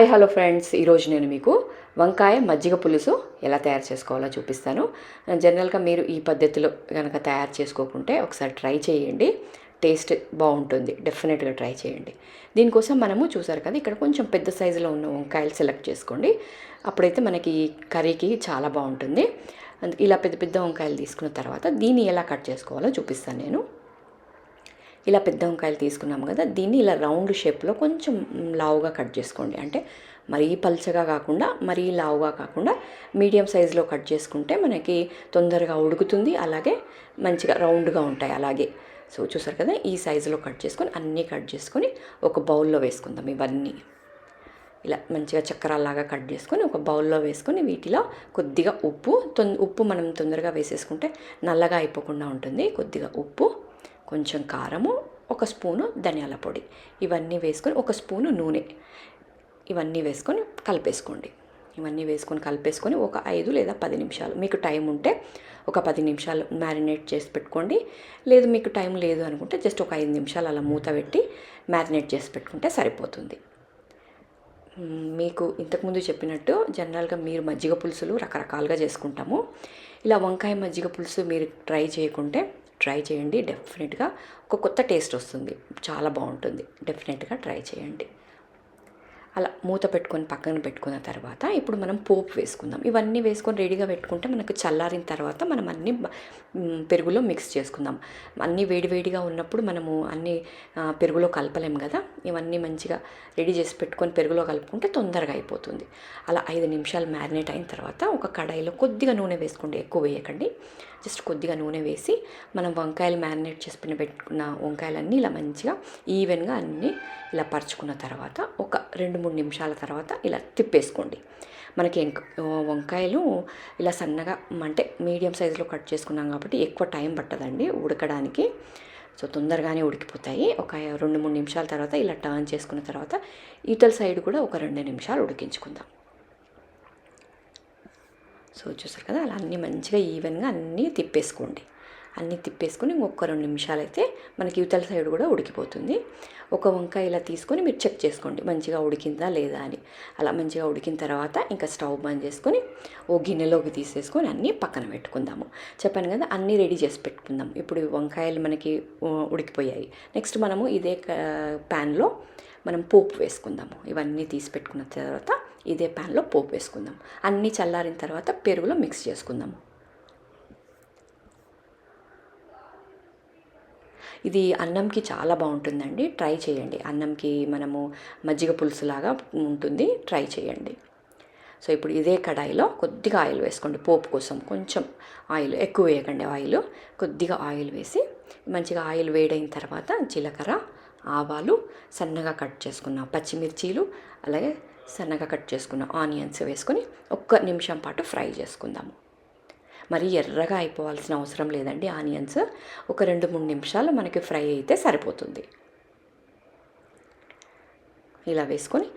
Hi hello friends. ఈరోజు నేను మీకు వంకాయ మజ్జిగ పులుసు ఎలా తయారు చేసుకోవాలో చూపిస్తాను. జనరల్గా మీరు ఈ పద్ధతిలో కనుక తయారు చేసుకోకుంటే ఒకసారి ట్రై చేయండి. టేస్ట్ బాగుంటుంది. డెఫినెట్గా ట్రై చేయండి. దీనికోసం మనము చూసారు కదా ఇక్కడ కొంచెం పెద్ద సైజులో ఉన్న వంకాయలు సెలెక్ట్ చేసుకోండి. అప్పుడైతే మనకి ఈ కర్రీకి చాలా బాగుంటుంది. ఇలా పెద్ద పెద్ద వంకాయలు తీసుకున్న తర్వాత దీన్ని ఎలా కట్ చేసుకోవాలో చూపిస్తాను నేను. ఇలా పెద్ద వంకాయలు తీసుకున్నాము కదా దీన్ని ఇలా రౌండ్ షేప్లో కొంచెం లావుగా కట్ చేసుకోండి. అంటే మరీ పల్చగా కాకుండా మరీ లావుగా కాకుండా మీడియం సైజులో కట్ చేసుకుంటే మనకి తొందరగా ఉడుకుతుంది అలాగే మంచిగా రౌండ్గా ఉంటాయి అలాగే. సో చూసారు కదా ఈ సైజులో కట్ చేసుకొని అన్నీ కట్ చేసుకొని ఒక బౌల్లో వేసుకుందాం ఇవన్నీ. ఇలా మంచిగా చక్రాల్లాగా కట్ చేసుకొని ఒక బౌల్లో వేసుకొని వీటిలో కొద్దిగా ఉప్పు తొం ఉప్పు మనం తొందరగా వేసేసుకుంటే నల్లగా అయిపోకుండా ఉంటుంది. కొద్దిగా ఉప్పు కొంచెం కారము ఒక స్పూను ధనియాల పొడి. ఇవన్నీ వేసుకొని ఒక స్పూను నూనె. ఇవన్నీ వేసుకొని కలిపేసుకోండి. ఇవన్నీ వేసుకొని కలిపేసుకొని ఒక ఐదు లేదా పది నిమిషాలు. మీకు టైం ఉంటే ఒక పది నిమిషాలు మ్యారినేట్ చేసి పెట్టుకోండి. లేదు మీకు టైం లేదు అనుకుంటే జస్ట్ ఒక ఐదు నిమిషాలు అలా మూత పెట్టి మ్యారినేట్ చేసి పెట్టుకుంటే సరిపోతుంది. మీకు ఇంతకుముందు చెప్పినట్టు జనరల్గా మీరు మజ్జిగ పులుసులు రకరకాలుగా చేసుకుంటాము. ఇలా వంకాయ మజ్జిగ పులుసు మీరు ట్రై చేయకుంటే ట్రై చేయండి. డెఫినెట్గా ఒక కొత్త టేస్ట్ వస్తుంది. చాలా బాగుంటుంది. డెఫినెట్గా ట్రై చేయండి. అలా మూత పెట్టుకొని పక్కన పెట్టుకున్న తర్వాత ఇప్పుడు మనం పోపు వేసుకుందాం. ఇవన్నీ వేసుకొని రెడీగా పెట్టుకుంటే మనకు చల్లారిన తర్వాత మనం అన్ని పెరుగులో మిక్స్ చేసుకుందాం. అన్నీ వేడివేడిగా ఉన్నప్పుడు మనము అన్నీ పెరుగులో కలపలేం కదా? ఇవన్నీ మంచిగా రెడీ చేసి పెట్టుకొని పెరుగులో కలుపుకుంటే తొందరగా అయిపోతుంది. అలా ఐదు నిమిషాలు మ్యారినేట్ అయిన తర్వాత ఒక కడాయిలో కొద్దిగా నూనె వేసుకోండి. ఎక్కువ వేయకండి. జస్ట్ కొద్దిగా నూనె వేసి మనం వంకాయలు మ్యారినేట్ చేసుకుని పెట్టుకున్న వంకాయలన్నీ ఇలా మంచిగా ఈవెన్గా అన్నీ ఇలా పరుచుకున్న తర్వాత ఒక రెండు రెండు మూడు నిమిషాల తర్వాత ఇలా తిప్పేసుకోండి. మనకి వంకాయలు ఇలా సన్నగా అంటే మీడియం సైజులో కట్ చేసుకున్నాం కాబట్టి ఎక్కువ టైం పట్టదండి ఉడకడానికి. సో తొందరగానే ఉడికిపోతాయి. ఒక రెండు మూడు నిమిషాల తర్వాత ఇలా టర్న్ చేసుకున్న తర్వాత ఈతల సైడ్ కూడా ఒక రెండు నిమిషాలు ఉడికించుకుందాం. సో చూసారు కదా? అలా అన్నీ మంచిగా ఈవెన్గా అన్నీ తిప్పేసుకోండి. అన్నీ తిప్పేసుకొని ఇంకొక రెండు నిమిషాలు అయితే మనకి యువతల సైడ్ కూడా ఉడికిపోతుంది. ఒక వంకాయ ఇలా తీసుకొని మీరు చెక్ చేసుకోండి మంచిగా ఉడికిందా లేదా అని. అలా మంచిగా ఉడికిన తర్వాత ఇంకా స్టవ్ బంద్ చేసుకొని ఓ గిన్నెలోకి తీసేసుకొని అన్నీ పక్కన పెట్టుకుందాము. చెప్పాను కదా అన్నీ రెడీ చేసి పెట్టుకుందాం. ఇప్పుడు వంకాయలు మనకి ఉడికిపోయాయి. నెక్స్ట్ మనము ఇదే ప్యాన్లో మనం పోపు వేసుకుందాము. ఇవన్నీ తీసి పెట్టుకున్న తర్వాత ఇదే ప్యాన్లో పోపు వేసుకుందాం. అన్నీ చల్లారిన తర్వాత పెరుగులో మిక్స్ చేసుకుందాము. ఇది అన్నంకి చాలా బాగుంటుందండి. ట్రై చేయండి. అన్నంకి మనము మజ్జిగ పులుసులాగా ఉంటుంది. ట్రై చేయండి. సో ఇప్పుడు ఇదే కడాయిలో కొద్దిగా ఆయిల్ వేసుకోండి. పోపు కోసం కొంచెం ఆయిల్ ఎక్కువ వేయకండి ఆయిల్. కొద్దిగా ఆయిల్ వేసి మంచిగా ఆయిల్ వేడైన తర్వాత జీలకర్ర ఆవాలు సన్నగా కట్ చేసుకున్న పచ్చిమిర్చీలు అలాగే సన్నగా కట్ చేసుకున్న ఆనియన్స్ వేసుకొని ఒక్క నిమిషం పాటు ఫ్రై చేసుకుందాము. మరి ఎర్రగా అయిపోవాల్సిన అవసరం లేదండి. ఆనియన్స్ ఒక రెండు మూడు నిమిషాలు మనకి ఫ్రై అయితే సరిపోతుంది. ఇలా వేసుకొని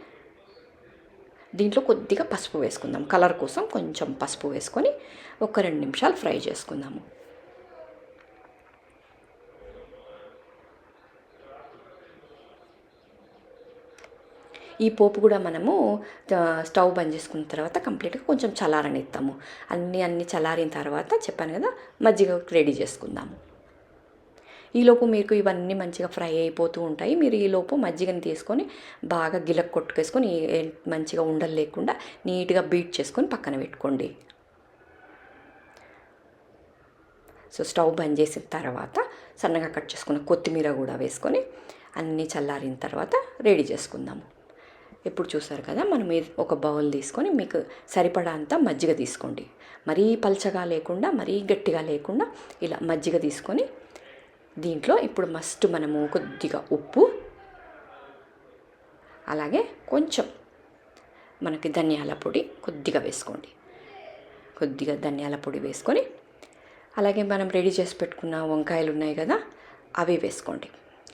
దీంట్లో కొద్దిగా పసుపు వేసుకుందాం. కలర్ కోసం కొంచెం పసుపు వేసుకొని ఒక రెండు నిమిషాలు ఫ్రై చేసుకుందాము. ఈ పోపు కూడా మనము స్టవ్ బంద్ చేసుకున్న తర్వాత కంప్లీట్గా కొంచెం చల్లారనిస్తాము అన్నీ అన్నీ చల్లారిన తర్వాత చెప్పాను కదా మజ్జిగ రెడీ చేసుకుందాము. ఈలోపు మీకు ఇవన్నీ మంచిగా ఫ్రై అయిపోతూ ఉంటాయి. మీరు ఈలోపు మజ్జిగని తీసుకొని బాగా గిలక్ కొట్టుకేసుకొని మంచిగా ఉండలు లేకుండా నీట్గా బీట్ చేసుకొని పక్కన పెట్టుకోండి. సో స్టవ్ బంద్ చేసిన తర్వాత సన్నగా కట్ చేసుకున్న కొత్తిమీర కూడా వేసుకొని అన్నీ చల్లారిన తర్వాత రెడీ చేసుకుందాము. ఇప్పుడు చూసారు కదా మనం ఒక బౌల్ తీసుకొని మీకు సరిపడా అంత మజ్జిగ తీసుకోండి. మరీ పల్చగా లేకుండా మరీ గట్టిగా లేకుండా ఇలా మజ్జిగ తీసుకొని దీంట్లో ఇప్పుడు మస్ట్ మనము కొద్దిగా ఉప్పు అలాగే కొంచెం మనకి ధనియాల పొడి కొద్దిగా వేసుకోండి. కొద్దిగా ధనియాల పొడి వేసుకొని అలాగే మనం రెడీ చేసి పెట్టుకున్న వంకాయలు ఉన్నాయి కదా అవి వేసుకోండి.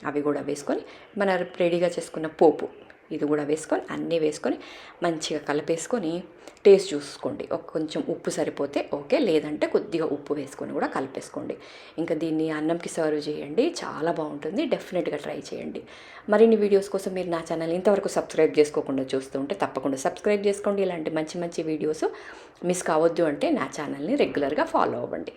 అవి కూడా వేసుకొని మన రెడీగా చేసుకున్న పోపు ఇది కూడా వేసుకొని అన్నీ వేసుకొని మంచిగా కలిపేసుకొని టేస్ట్ చూసుకోండి. ఒక కొంచెం ఉప్పు సరిపోతే ఓకే లేదంటే కొద్దిగా ఉప్పు వేసుకొని కూడా కలిపేసుకోండి. ఇంకా దీన్ని అన్నంకి సర్వ్ చేయండి చాలా బాగుంటుంది. డెఫినెట్గా ట్రై చేయండి. మరిన్ని వీడియోస్ కోసం మీరు నా ఛానల్ ఇంతవరకు సబ్స్క్రైబ్ చేసుకోకుండా చూస్తూ ఉంటే తప్పకుండా సబ్స్క్రైబ్ చేసుకోండి. ఇలాంటి మంచి మంచి వీడియోస్ మిస్ కావద్దు అంటే నా ఛానల్ని రెగ్యులర్గా ఫాలో అవ్వండి.